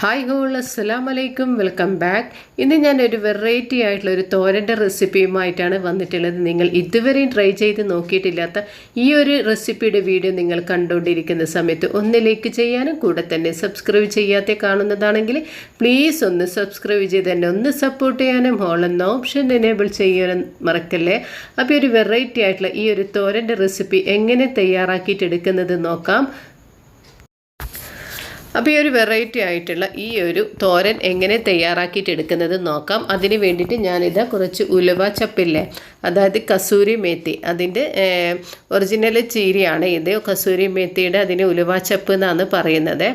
Hi whole അസ്സലാം വലൈക്കും welcome back ഇന്ന് ഞാൻ ഒരു വെറൈറ്റി ആയിട്ടുള്ള ഒരു തോരന്റെ റെസിപ്പിയുമായിട്ടാണ് വന്നിട്ടുള്ളത്. നിങ്ങൾ ഇതുവരെയും ട്രൈ ചെയ്ത് നോക്കിയിട്ടില്ലാത്ത ഈ ഒരു റെസിപ്പിയുടെ വീഡിയോ നിങ്ങൾ കണ്ടുകൊണ്ടിരിക്കുന്ന സമയത്ത് ഒന്ന് ലൈക്ക് ചെയ്യാനും കൂടെ തന്നെ സബ്സ്ക്രൈബ് ചെയ്യാതെ കാണുന്നതാണെങ്കിൽ പ്ലീസ് ഒന്ന് സബ്സ്ക്രൈബ് ചെയ്ത് തന്നെ ഒന്ന് സപ്പോർട്ട് ചെയ്യാനും ഹോൾ എന്ന ഓപ്ഷൻ എനേബിൾ ചെയ്യാനും മറക്കല്ലേ? അപ്പോൾ ഒരു വെറൈറ്റി ആയിട്ടുള്ള ഈ ഒരു തോരന്റെ റെസിപ്പി എങ്ങനെ തയ്യാറാക്കിയിട്ടെടുക്കുന്നത് നോക്കാം. അപ്പോൾ ഈ ഒരു വെറൈറ്റി ആയിട്ടുള്ള ഈ ഒരു തോരൻ എങ്ങനെ തയ്യാറാക്കിയിട്ട് എടുക്കുന്നത് നോക്കാം. അതിന് വേണ്ടിയിട്ട് ഞാനിതാ കുറച്ച് ഉലുവ ചപ്പില്ലേ അതായത് കസൂരി മേത്തി. അതിന്റെ ഒറിജിനൽ ചീരിയാണ് ഇത്. കസൂരി മേത്തിയുടെ അതിന് ഉലുവ ചപ്പ് എന്നാണ് പറയുന്നത്.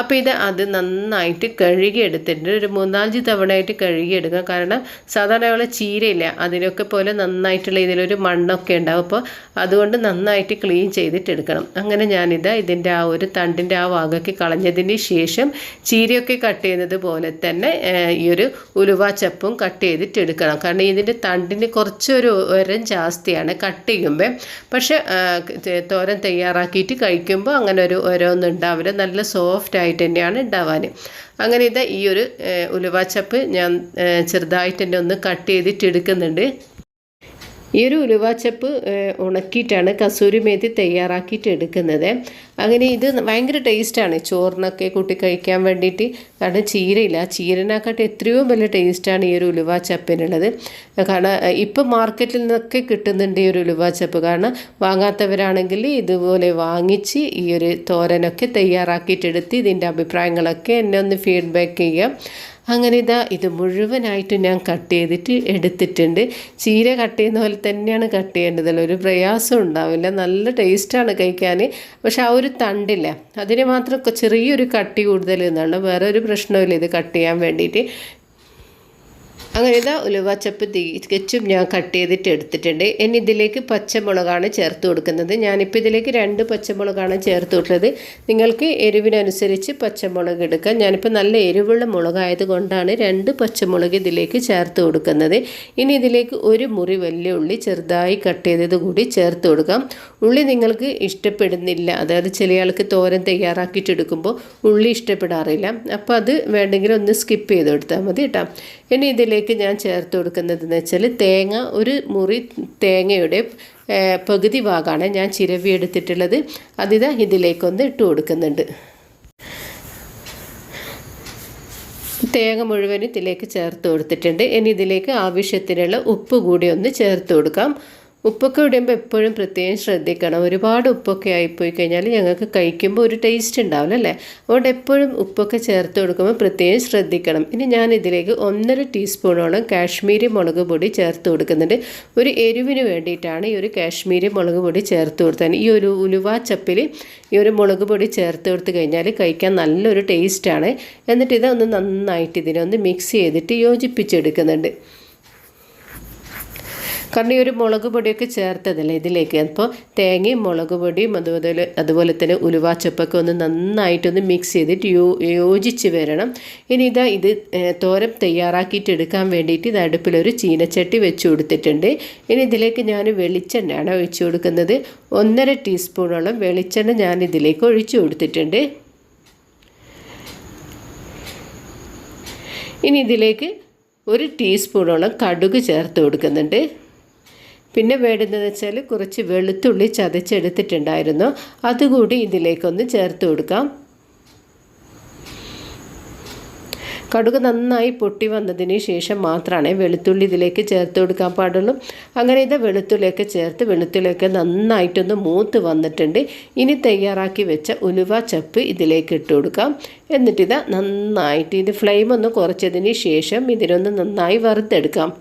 അപ്പോൾ ഇത് അത് നന്നായിട്ട് കഴുകി എടുത്തിട്ടുണ്ട് ഒരു മൂന്നാലഞ്ച് തവണയായിട്ട് കഴുകി എടുക്കുക കാരണം സാധാരണയുള്ള ചീരയില്ല അതിനൊക്കെ പോലെ നന്നായിട്ടുള്ള ഇതിലൊരു മണ്ണൊക്കെ ഉണ്ടാവും. അപ്പോൾ അതുകൊണ്ട് നന്നായിട്ട് ക്ലീൻ ചെയ്തിട്ടെടുക്കണം അങ്ങനെ ഞാനിത് ഇതിന്റെ ആ ഒരു തണ്ടിന്റെ ആ ഭാഗമൊക്കെ കളഞ്ഞതിന് ശേഷം ചീരയൊക്കെ കട്ട് ചെയ്യുന്നത് പോലെ തന്നെ ഈ ഒരു ഉലുവ ചപ്പും കട്ട് ചെയ്തിട്ട് എടുക്കണം കാരണം ഇതിന്റെ തണ്ടിന് കുറച്ചൊരു ഉരം ജാസ്തിയാണ് കട്ട് ചെയ്യുമ്പോൾ പക്ഷേ തോരൻ തയ്യാറാക്കിയിട്ട് കഴിക്കുമ്പോൾ അങ്ങനെ ഒരു ഉരമൊന്നും ഉണ്ടാവില്ല. നല്ല സോഫ്റ്റ് ആയിട്ട് തന്നെയാണ് ഉണ്ടാവാൻ അങ്ങനെ ഇത് ഈ ഒരു ഉലുവ ചപ്പ് ഞാൻ ചെറുതായിട്ട് തന്നെ ഒന്ന് കട്ട് ചെയ്തിട്ട് എടുക്കുന്നുണ്ട് ഈ ഒരു ഉലുവാച്ചപ്പ് ഉണക്കിയിട്ടാണ് കസൂരി മേത്തി തയ്യാറാക്കിയിട്ട് എടുക്കുന്നത്. അങ്ങനെ ഇത് ഭയങ്കര ടേസ്റ്റാണ്. ചോറിനൊക്കെ കൂട്ടി കഴിക്കാൻ വേണ്ടിയിട്ട്. കാരണം ചീരയില്ല. ചീരനാക്കാട്ട് എത്രയോ വലിയ ടേസ്റ്റാണ് ഈ ഒരു ഉലുവാച്ചപ്പിനുള്ളത്. കാരണം ഇപ്പം മാർക്കറ്റിൽ നിന്നൊക്കെ കിട്ടുന്നുണ്ട് ഈ ഒരു ഉലുവാച്ചപ്പ്. കാരണം വാങ്ങാത്തവരാണെങ്കിൽ ഇതുപോലെ വാങ്ങിച്ച് ഈ ഒരു തോരനൊക്കെ തയ്യാറാക്കിയിട്ടെടുത്ത് ഇതിന്റെ അഭിപ്രായങ്ങളൊക്കെ എന്നെ ഒന്ന് ഫീഡ്ബാക്ക് ചെയ്യാം. അങ്ങനെ ഇതാ ഇത് മുഴുവനായിട്ട് ഞാൻ കട്ട് ചെയ്തിട്ട് എടുത്തിട്ടുണ്ട്. ചീര കട്ട് ചെയ്യുന്ന പോലെ തന്നെയാണ് കട്ട് ചെയ്യേണ്ടതല്ല ഒരു പ്രയാസം ഉണ്ടാവില്ല. നല്ല ടേസ്റ്റാണ് കഴിക്കാൻ. പക്ഷെ ആ ഒരു തണ്ടില്ല. അതിന് മാത്രം ചെറിയൊരു കട്ടി കൂടുതൽ എന്നാണ്. വേറെ ഒരു പ്രശ്നമില്ല ഇത് കട്ട് ചെയ്യാൻ വേണ്ടിയിട്ട്. അങ്ങനെ ഇതാ ഉലുവച്ചപ്പ് തികച്ചും ഞാൻ കട്ട് ചെയ്തിട്ട് എടുത്തിട്ടുണ്ട്. ഇനി ഇതിലേക്ക് പച്ചമുളകാണ് ചേർത്ത് കൊടുക്കുന്നത്. ഞാനിപ്പോൾ ഇതിലേക്ക് രണ്ട് പച്ചമുളകാണ് ചേർത്ത് കൊടുത്തത്. നിങ്ങൾക്ക് എരിവിനനുസരിച്ച് പച്ചമുളക് എടുക്കാം. ഞാനിപ്പോൾ നല്ല എരിവുള്ള മുളകായത് കൊണ്ടാണ് രണ്ട് പച്ചമുളക് ഇതിലേക്ക് ചേർത്ത് കൊടുക്കുന്നത്. ഇനി ഇതിലേക്ക് ഒരു മുറി വലിയ ഉള്ളി ചെറുതായി കട്ട് ചെയ്തത് കൂടി ചേർത്ത് കൊടുക്കാം. ഉള്ളി നിങ്ങൾക്ക് ഇഷ്ടപ്പെടുന്നില്ല. അതായത് ചില ആൾക്ക് തോരൻ തയ്യാറാക്കിയിട്ട് എടുക്കുമ്പോൾ ഉള്ളി ഇഷ്ടപ്പെടാറില്ല. അപ്പോൾ അത് വേണ്ടെങ്കിൽ ഒന്ന് സ്കിപ്പ് ചെയ്ത് കൊടുത്താൽ മതി കേട്ടോ. ഇനി ഇതിലേക്ക് ഞാൻ ചേർത്ത് കൊടുക്കുന്നതെന്ന് വെച്ചാൽ തേങ്ങ ഒരു മുറി തേങ്ങയുടെ പകുതി ഭാഗമാണ് ഞാൻ ചിരവി എടുത്തിട്ടുള്ളത്. അതിതാ ഇതിലേക്കൊന്ന് ഇട്ട് കൊടുക്കുന്നുണ്ട്. തേങ്ങ മുഴുവനും ഇതിലേക്ക് ചേർത്ത് കൊടുത്തിട്ടുണ്ട്. ഇനി ഇതിലേക്ക് ആവശ്യത്തിനുള്ള ഉപ്പ് കൂടി ഒന്ന് ചേർത്ത് കൊടുക്കാം. ഉപ്പൊക്കെ ഇടുമ്പോൾ എപ്പോഴും പ്രത്യേകം ശ്രദ്ധിക്കണം. ഒരുപാട് ഉപ്പൊക്കെ ആയിപ്പോയി കഴിഞ്ഞാൽ ഞങ്ങൾക്ക് കഴിക്കുമ്പോൾ ഒരു ടേസ്റ്റ് ഉണ്ടാവില്ല അല്ലേ? അതുകൊണ്ട് എപ്പോഴും ഉപ്പൊക്കെ ചേർത്ത് കൊടുക്കുമ്പോൾ പ്രത്യേകം ശ്രദ്ധിക്കണം. ഇനി ഞാൻ ഇതിലേക്ക് ഒന്നര ടീസ്പൂണോളം കാശ്മീരി മുളക് പൊടി ചേർത്ത് കൊടുക്കുന്നുണ്ട്. ഒരു എരിവിന് വേണ്ടിയിട്ടാണ് ഈ ഒരു കാശ്മീരി മുളക് പൊടി ചേർത്ത് കൊടുത്തത്. ഈ ഒരു ഉലുവ ചപ്പിൽ ഈ ഒരു മുളക് പൊടി ചേർത്ത് കൊടുത്ത് കഴിഞ്ഞാൽ കഴിക്കാൻ നല്ലൊരു ടേസ്റ്റാണ് എന്നിട്ട് ഇതൊന്ന് നന്നായിട്ട് ഇതിനെ ഒന്ന് മിക്സ് ചെയ്തിട്ട് യോജിപ്പിച്ചെടുക്കുന്നുണ്ട്. കാരണം ഈ ഒരു മുളക് പൊടിയൊക്കെ ചേർത്തതല്ലേ ഇതിലേക്ക്? അപ്പോൾ തേങ്ങയും മുളക് പൊടിയും അതുപോലെ അതുപോലെ തന്നെ ഉലുവാച്ചപ്പൊക്കെ ഒന്ന് നന്നായിട്ടൊന്ന് മിക്സ് ചെയ്തിട്ട് യോ യോജിച്ച് വരണം. ഇനി ഇതാ ഇത് തോരൻ തയ്യാറാക്കിയിട്ട് എടുക്കാൻ വേണ്ടിയിട്ട് ഇത് അടുപ്പിലൊരു ചീനച്ചട്ടി വെച്ച് കൊടുത്തിട്ടുണ്ട്. ഇനി ഇതിലേക്ക് ഞാൻ വെളിച്ചെണ്ണയാണ് ഒഴിച്ചു കൊടുക്കുന്നത്. ഒന്നര ടീസ്പൂണോളം വെളിച്ചെണ്ണ ഞാൻ ഇതിലേക്ക് ഒഴിച്ചു കൊടുത്തിട്ടുണ്ട്. ഇനി ഇതിലേക്ക് ഒരു ടീസ്പൂണോളം കടുക് ചേർത്ത് കൊടുക്കുന്നുണ്ട്. പിന്നെ വേണ്ടുന്നത് വെച്ചാൽ കുറച്ച് വെളുത്തുള്ളി ചതച്ചെടുത്തിട്ടുണ്ടായിരുന്നു. അതുകൂടി ഇതിലേക്കൊന്ന് ചേർത്ത് കൊടുക്കാം. കടുക് നന്നായി പൊട്ടി വന്നതിന് ശേഷം മാത്രമാണ് വെളുത്തുള്ളി ഇതിലേക്ക് ചേർത്ത് കൊടുക്കാൻ പാടുള്ളൂ. അങ്ങനെ ഇത് വെളുത്തുള്ളിയൊക്കെ ചേർത്ത് വെളുത്തുള്ളിയൊക്കെ നന്നായിട്ടൊന്ന് മൂത്ത് വന്നിട്ടുണ്ട്. ഇനി തയ്യാറാക്കി വെച്ച ഉലുവ ചപ്പ് ഇതിലേക്ക് ഇട്ട് കൊടുക്കാം. എന്നിട്ടിത് നന്നായിട്ട് ഇത് ഫ്ലെയിം ഒന്ന് കുറച്ചതിന് ശേഷം ഇതിനൊന്ന് നന്നായി വറുത്തെടുക്കാം.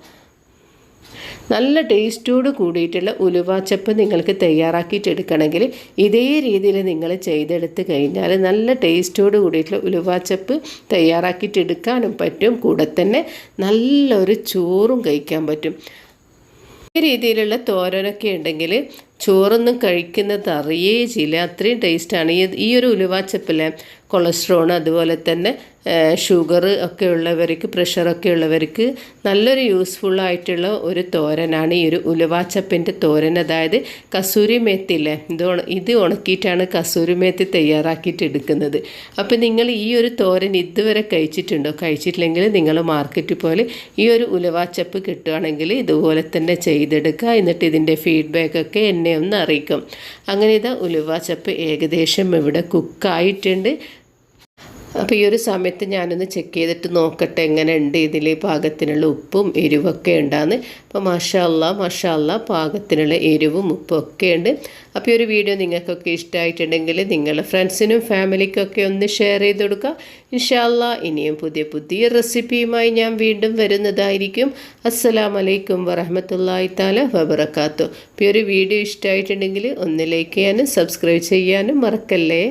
നല്ല ടേസ്റ്റോട് കൂടിയിട്ടുള്ള ഉലുവാച്ചപ്പ് നിങ്ങൾക്ക് തയ്യാറാക്കിയിട്ട് എടുക്കണമെങ്കിൽ ഇതേ രീതിയിൽ നിങ്ങൾ ചെയ്തെടുത്ത് കഴിഞ്ഞാൽ നല്ല ടേസ്റ്റോട് കൂടിയിട്ടുള്ള ഉലുവാച്ചപ്പ് തയ്യാറാക്കിയിട്ട് എടുക്കാനും പറ്റും. കൂടെ തന്നെ നല്ലൊരു ചോറും കഴിക്കാൻ പറ്റും. ഈ രീതിയിലുള്ള തോരനൊക്കെ ഉണ്ടെങ്കിൽ ചോറൊന്നും കഴിക്കുന്നത് അറിയേ ചെയ്യില്ല. അത്രയും ടേസ്റ്റാണ്. ഈ ഈ ഒരു ഉലുവാച്ചപ്പിലെ കൊളസ്ട്രോൾ അതുപോലെ തന്നെ ഷുഗർ ഒക്കെ ഉള്ളവർക്ക് പ്രഷറൊക്കെ ഉള്ളവർക്ക് നല്ലൊരു യൂസ്ഫുൾ ആയിട്ടുള്ള ഒരു തോരനാണ് ഈ ഒരു ഉലുവാച്ചപ്പിന്റെ തോരൻ. അതായത് കസൂരി മേത്തില്ലേ ഇത് ഇത് ഉണക്കിയിട്ടാണ് കസൂരി മേത്തി തയ്യാറാക്കിയിട്ട് എടുക്കുന്നത്. അപ്പോൾ നിങ്ങൾ ഈ ഒരു തോരൻ ഇതുവരെ കഴിച്ചിട്ടുണ്ടോ? കഴിച്ചിട്ടില്ലെങ്കിൽ നിങ്ങൾ മാർക്കറ്റിൽ പോലെ ഈ ഒരു ഉലുവാച്ചപ്പ് കിട്ടുകയാണെങ്കിൽ ഇതുപോലെ തന്നെ ചെയ്തെടുക്കുക. എന്നിട്ട് ഇതിന്റെ ഫീഡ്ബാക്കൊക്കെ എന്നെ ഒന്ന് അറിയിക്കും. അങ്ങനെ ഇതാ ഉലുവാച്ചപ്പ് ഏകദേശം ഇവിടെ കുക്കായിട്ടുണ്ട് അപ്പോൾ ഈ ഒരു സമയത്ത് ഞാനൊന്ന് ചെക്ക് ചെയ്തിട്ട് നോക്കട്ടെ എങ്ങനെ ഉണ്ട് ഇതിൽ പാകത്തിനുള്ള ഉപ്പും എരിവൊക്കെ ഉണ്ടാന്ന്. അപ്പോൾ മഷാല്ല മഷാല്ല പാകത്തിനുള്ള എരിവും ഉപ്പും ഒക്കെ ഉണ്ട്. അപ്പോൾ ഈ ഒരു വീഡിയോ നിങ്ങൾക്കൊക്കെ ഇഷ്ടമായിട്ടുണ്ടെങ്കിൽ നിങ്ങളുടെ ഫ്രണ്ട്സിനും ഫാമിലിക്കൊക്കെ ഒന്ന് ഷെയർ ചെയ്ത് കൊടുക്കുക. ഇൻഷാല്ല ഇനിയും പുതിയ പുതിയ റെസിപ്പിയുമായി ഞാൻ വീണ്ടും വരുന്നതായിരിക്കും. അസ്സലാമലൈക്കും വറഹമത്തല്ലായി താല വബറക്കാത്തു ഈ ഒരു വീഡിയോ ഇഷ്ടമായിട്ടുണ്ടെങ്കിൽ ഒന്ന് ലൈക്ക് ചെയ്യാനും സബ്സ്ക്രൈബ് ചെയ്യാനും മറക്കല്ലേ?